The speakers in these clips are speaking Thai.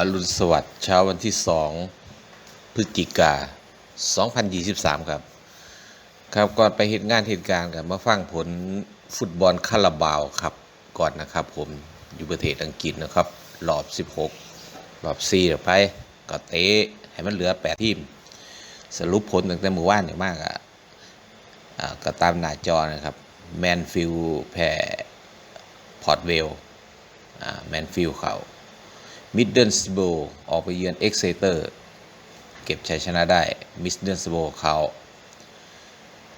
อรุณสวัสดิ์เช้าวันที่ 2 พฤศจิกา 2023 ครับ ครับก่อนไปเหตุงานเหตุการณ์กันมาฟังผลฟุตบอลคาราบาวครับก่อนนะครับผมอยู่ประเทศอังกฤษนะครับรอบ 16รอบ4เดี๋ยวไปก็เตะให้มันเหลือ 8 ทีม สรุปผลตั้งแต่เมื่อวานเนี่ยมากอะอ่าก็ตามหน้าจอนะครับ แมนฟิลแพ้พอร์ตเวลแมนฟิลเขา มิดเดิลสโบออกไปเยือนเอ็กเซเตอร์เก็บชัยชนะได้มิดเดิลสโบเขา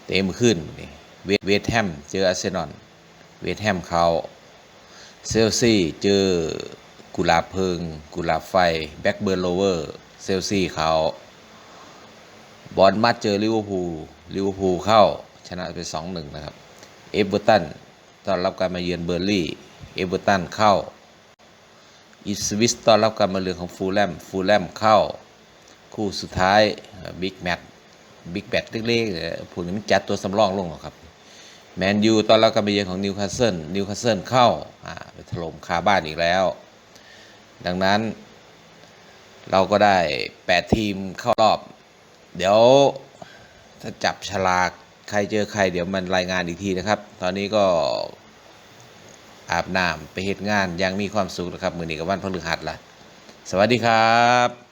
เตะมือขึ้นนี่เวสเวสแฮมเจออาร์เซนอลเวสแฮมเขาเซลซีเจอกุหลาบเพิง กุหลาบไฟ แบ็กเบิร์นโลเวอร์ เซลซีเขาบอลมัดเจอลิเวอร์พูลลิเวอร์พูลเข้าชนะไป 2-1 นะครับ เอเวอร์ตันต้อนรับการมาเยือนเบอร์ลี่ เอเวอร์ตันเข้า อีสวิสต้อนรับการมาเยือนของฟูลแลมฟูลแลมเข้า คู่สุดท้ายบิ๊กแมตบิ๊กแบตเล็กๆเนี่ยพวกนี้มันจัดตัวสำรองลงหรอครับ แมนยูตอนรับการมาเยือนของนิวคาสเซิลนิวคาสเซิลเข้าอ่าไปถล่มคาบ้านอีกแล้ว ดังนั้นเราก็ได้ 8 ทีมเข้ารอบ เดี๋ยวถ้าจับฉลากใครเจอใครเดี๋ยวมันรายงานอีกทีนะครับ ตอนนี้ก็ อาบน้ำไปเหตุงานยังมีความสุขนะครับมือนี้กับวันพฤหัสละสวัสดีครับ